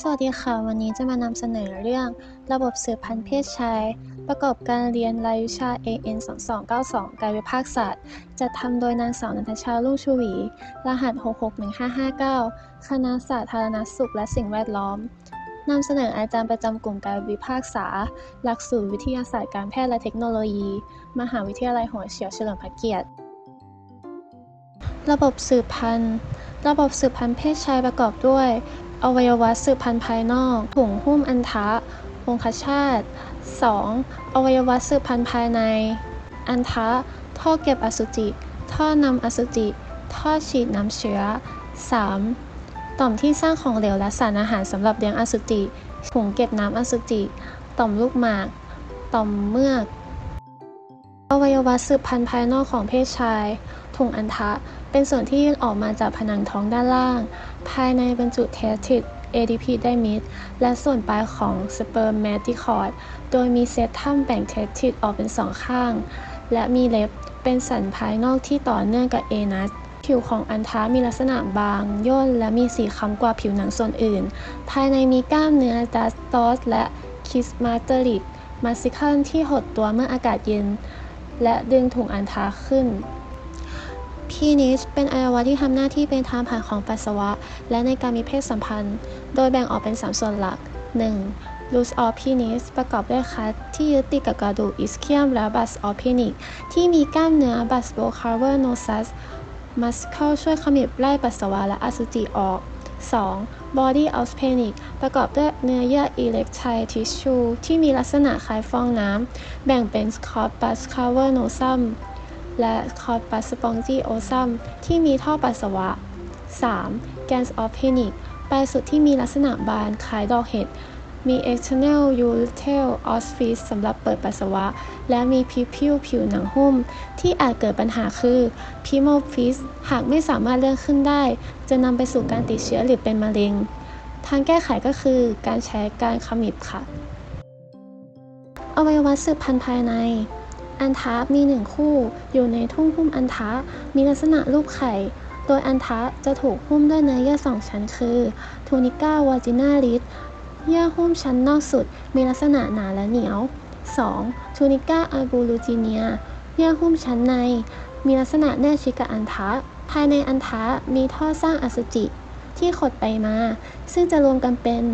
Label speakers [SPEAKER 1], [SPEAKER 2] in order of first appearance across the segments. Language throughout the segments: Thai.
[SPEAKER 1] สวัสดีค่ะ วันนี้จะมานำเสนอเรื่องระบบสืบพันธุ์เพศชาย ประกอบการเรียนรายวิชา AN 2292 กายวิภาคศาสตร์ จัดทำโดยนางสาวนันทชาลูกชูวี รหัส 661559 คณะสาธารณสุขและสิ่งแวดล้อมนำเสนออาจารย์ประจำกลุ่มกายวิภาคษา หลักสูตรวิทยาศาสตร์การแพทย์และเทคโนโลยี มหาวิทยาลัยหัวเฉียวเฉลิมพระเกียรติ ระบบสืบพันธุ์ ระบบสืบพันธุ์เพศชายประกอบด้วย อวัยวะสืบพันธุ์ภายนอกถุงหุ้มอันทะองคชาต 2. อวัยวะสืบพันธุ์ภายใน อันทะ ท่อเก็บอสุจิ ท่อนำอสุจิ ท่อฉีดน้ำเชื้อ 3. ต่อมที่สร้างของเหลวและสารอาหารสำหรับเลี้ยงอสุจิถุงเก็บน้ำอสุจิ ต่อมลูกหมาก ต่อมเมือก อวัยวะสืบพันธุ์ภายนอกของเพศชาย ถุงอันทะเป็นส่วนที่ยื่นออกมาจากผนังท้องด้านล่าง ภายในบรรจุเทสติด ADP ไดมิดและส่วนปลายของสเปิร์มแมติคอร์ดโดยมีเซตทัมแบ่งเทสติดออกเป็นสองข้าง และมีเล็บเป็นสันภายนอกที่ต่อเนื่องกับเอนัสผิวของอันทะมีลักษณะบาง ย่น และมีสีค้ำกว่าผิวหนังส่วนอื่น ภายในมีกล้ามเนื้อดัสตอสและคิสมาเตอริกมาซิคัลที่หดตัวเมื่ออากาศเย็น และดึงถุงอันทะขึ้นพีนิสเป็นอวัยวะที่ทำหน้าที่เป็นทางผ่านของปัสสาวะ และในการมีเพศสัมพันธ์ โดยแบ่งออกเป็น 3 ส่วนหลัก 1. loose of penis ประกอบด้วยคัสที่ยึดติดกับกระดูกอิสเคียมและบัสออฟเพนิกที่มีกล้ามเนื้อบัสโบคาร์เวอร์โนซัสมัสเคิลช่วยขมิบไล่ปัสสาวะและอสุจิออก 2. Body o s p e n i c ประกอบด้วยเนื้อเยื่อ electile tissue ที่มีลักษณะคล้ายฟองน้ำ แบ่งเป็น corpus cavernosum และ corpus spongiosum ที่มีท่อปัสสาวะ 3. gans of penis ปลายสุดที่มีลักษณะบานคล้ายดอกเห็ด มี external urethral orifice สำหรับเปิดปัสสาวะ และมี pupil ผิวหนังหุ้ม ที่อาจเกิดปัญหาคือ pimophysis หากไม่สามารถเลื่อนขึ้นได้ จะนำไปสู่การติดเชื้อหรือเป็นมะเร็ง ทางแก้ไขก็คือการใช้การขมิบค่ะ อวัยวะสืบพันธุ์ภายใน อันทะมีหนึ่งคู่ อยู่ในทุ่งหุ้มอันทะมีลักษณะรูปไข่โดยอันทะจะถูกหุ้มด้วยเนื้อเยื่อสองชั้นคือทูนิก้าวาจินาลิส เยื่อหุ้มชั้นนอกสุด มีลักษณะหนาและเหนียว 2. ทูนิก้าอาบูลูจิเนีย เยื่อหุ้มชั้นใน มีลักษณะแนบชิดกับอันทะ ภายในอันทะมีท่อสร้างอสุจิ ที่ขดไปมา ซึ่งจะรวมกันเป็น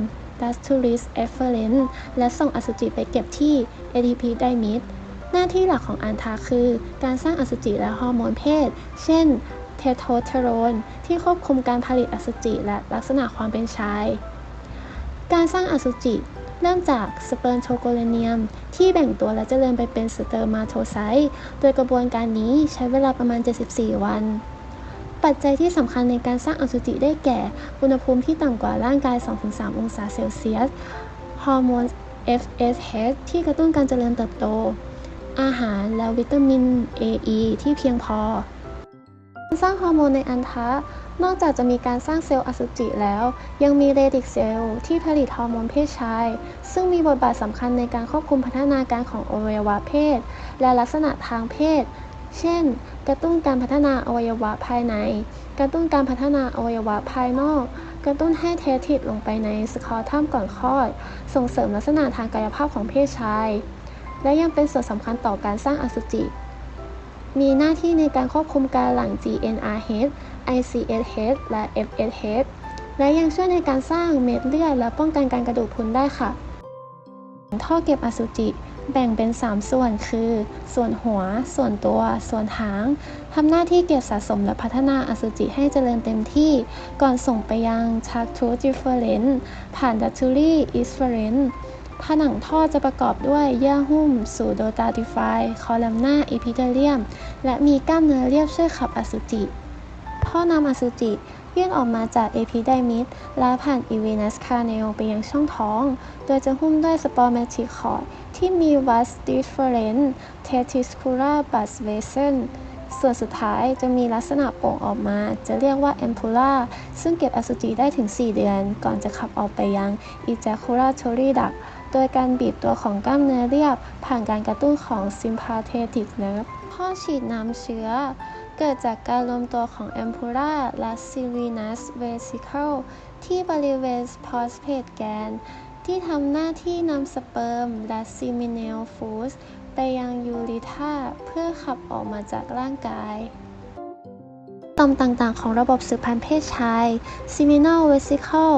[SPEAKER 1] ductus efferent และส่งอสุจิไปเก็บที่ ATP ไดมิดหน้าที่หลักของอันทาคือ การสร้างอสุจิและฮอร์โมนเพศ เช่น เทโทสเตอโรน ที่ควบคุมการผลิตอสุจิและลักษณะความเป็นชาย การสร้างอสุจิเริ่มจากสเปิร์มโชโกเลเนียม ที่แบ่งตัวและเจริญไปเป็นสเตอร์มาโทไซต์ โดยกระบวนการนี้ใช้เวลาประมาณ 74 วัน ปัจจัยที่สำคัญในการสร้างอสุจิได้แก่ อุณหภูมิที่ต่ำกว่าร่างกาย 2-3 องศาเซลเซียส ฮอร์โมน FSH ที่กระตุ้นการเจริญเติบโต อาหารและวิตามิน A E ที่เพียงพอ สร้างฮอร์โมนในอันทะ นอกจากจะมีการสร้างเซลล์อสุจิแล้ว ยังมีเรดิกเซลล์ที่ผลิตฮอร์โมนเพศชาย ซึ่งมีบทบาทสำคัญในการควบคุมพัฒนาการของอวัยวะเพศ และลักษณะทางเพศ เช่น กระตุ้นการพัฒนาอวัยวะภายใน กระตุ้นการพัฒนาอวัยวะภายนอก กระตุ้นให้เทสติดลงไปในสคอทัมก่อนคลอด ส่งเสริมลักษณะทางกายภาพของเพศชาย และยังเป็นส่วนสำคัญต่อการสร้างอสุจิมีหน้าที่ในการควบคุมการหลั่ง GnRH ICSH และ FSH และยังช่วยในการสร้างเม็ดเลือดและป้องกันการกระดูกพรุนได้ค่ะ ท่อเก็บอสุจิแบ่งเป็น 3 ส่วนคือ ส่วนหัว ส่วนตัว ส่วนหางทำหน้าที่เก็บสะสมและพัฒนาอสุจิให้เจริญเต็มที่ ก่อนส่งไปยังชักทูจิเฟเรนผ่านดัตทูรี่อิสเฟเรนผนังท่อจะประกอบด้วยเยื่อหุ้มสูโดตาติฟาย คอลัมนาอีพิเทเลียม และมีกล้ามเนื้อเรียบช่วยขับอสุจิ ท่อนำอสุจิ ยื่นออกมาจากเอพิไดมิดและผ่านอีเวนัสคาเนลไปยังช่องท้อง โดยจะหุ้มด้วยสปอร์แมติคอร์ดที่มีวัสดิเฟเรนต์เทติสคูลาบัสเวเซนส่วนสุดท้ายจะมีลักษณะโป่งออกมา จะเรียกว่าแอมพูล่าซึ่งเก็บอสุจิได้ถึง 4 เดือน ก่อนจะขับออกไปยังอิจ a คูลาโทรีดักโดยการบีบตัวของกล้ามเนื้อเรียบ ผ่านการกระตุ้นของ sympathetic nerve ข้อฉีดน้ำเชื้อ เกิดจากการรวมตัวของ ampulla และ serenus vesicle ที่บริเวณพอสเพตแกน ที่ทำหน้าที่นำสเปิร์มและซีมิเนลฟูสไปยังยูริธาเพื่อขับออกมาจากร่างกายต่อมต่างๆ ของระบบสืบพันธุ์เพศชาย seminal vesicle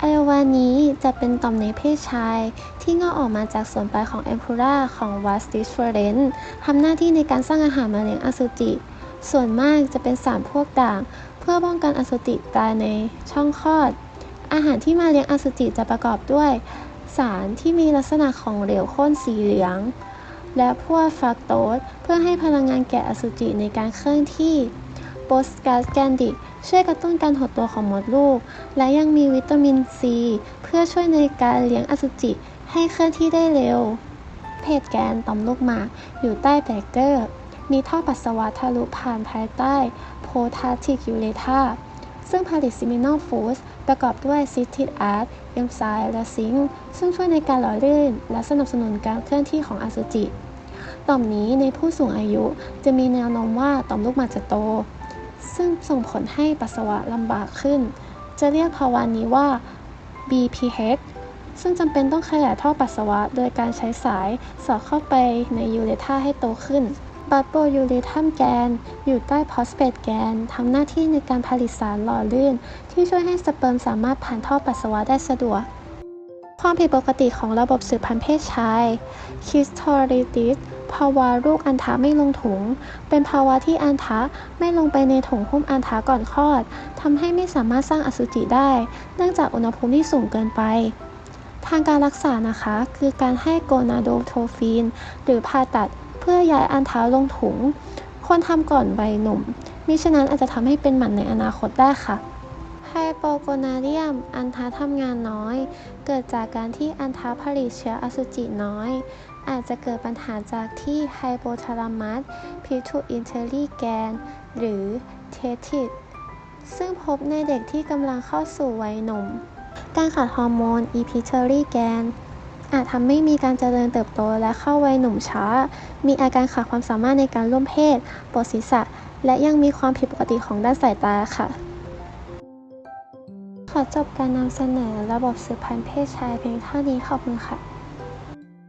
[SPEAKER 1] อวัยวะนี้จะเป็นต่อมในเพศชาย ที่งอกออกมาจากส่วนปลายของแอมพูราของ vas deferens ทำหน้าที่ในการสร้างอาหารมาเลี้ยงอสุจิ ส่วนมากจะเป็นสารพวกด่าง เพื่อป้องกันอสุจิตายในช่องคลอด อาหารที่มาเลี้ยงอสุจิจะประกอบด้วย สารที่มีลักษณะของเหลวข้นสีเหลือง และพวกฟรักโตสเพื่อให้พลังงานแก่อสุจิในการเคลื่อนที่โปสกาสแกนดิกช่วยกระตุ้นการหดตัวของมดลูก และยังมีวิตามินซี เพื่อช่วยในการเลี้ยงอสุจิให้เคลื่อนที่ได้เร็ว เพศแกนต่อมลูกหมากอยู่ใต้แบเกอร์ มีท่อปัสสาวะทะลุผ่านภายใต้โพทาติคิวเลทาซึ่งผลิตซิมินอลฟูสประกอบด้วยซิติกอาร์ตเอนไซม์และซิงค์ซึ่งช่วยในการหล่อลื่น และสนับสนุนการเคลื่อนที่ของอสุจิ ต่อมนี้ในผู้สูงอายุจะมีแนวโน้มว่าต่อมลูกหมากจะโต ซึ่งส่งผลให้ปัสสาวะลำบากขึ้น จะเรียกภาวะนี้ว่า BPH ซึ่งจำเป็นต้องขยายท่อปัสสาวะ โดยการใช้สายสอดเข้าไปในยูเรธาให้โตขึ้น บัตโปยูเรทัมแกน อยู่ใต้พอสเปตแกนทำหน้าที่ในการผลิตสารหล่อลื่น ที่ช่วยให้สเปิร์มสามารถผ่านท่อปัสสาวะได้สะดวก ความผิดปกติของระบบสืบพันธุ์เพศชายคิสทอริติสภาวะลูกอัณฑะไม่ลงถุง เป็นภาวะที่อัณฑะไม่ลงไปในถุงหุ้มอัณฑะก่อนคลอดทำให้ไม่สามารถสร้างอสุจิได้ เนื่องจากอุณหภูมิที่สูงเกินไป ทางการรักษานะคะ คือการให้โกนาโดโทฟีน หรือผ่าตัด พื่อย้ายอัณฑะลงถุง ควรทำก่อนวัยหนุ่ม มิฉะนั้นอาจจะทำให้เป็นหมันในอนาคตได้ค่ะไฮโปโกนาเรียม อันทะทำงานน้อย เกิดจากการที่อันทะผลิตเชื้ออสุจิน้อย อาจจะเกิดปัญหาจากที่ไฮโปทาลามัสพิทูอินเทอรีแกน หรือเททิดซึ่งพบในเด็กที่กำลังเข้าสู่วัยหนุ่ม การขาดฮอร์โมนอีพิเทอรีแกน อาจทำให้มีการเจริญเติบโตและเข้าวัยหนุ่มช้า มีอาการขาดความสามารถในการร่วมเพศ ปวดศีรษะ และยังมีความผิดปกติของด้านสายตาค่ะ ขอจบการนำเสนอระบบสืบพันธุ์เพศชายเพียงเท่านี้ขอบคุณค่ะ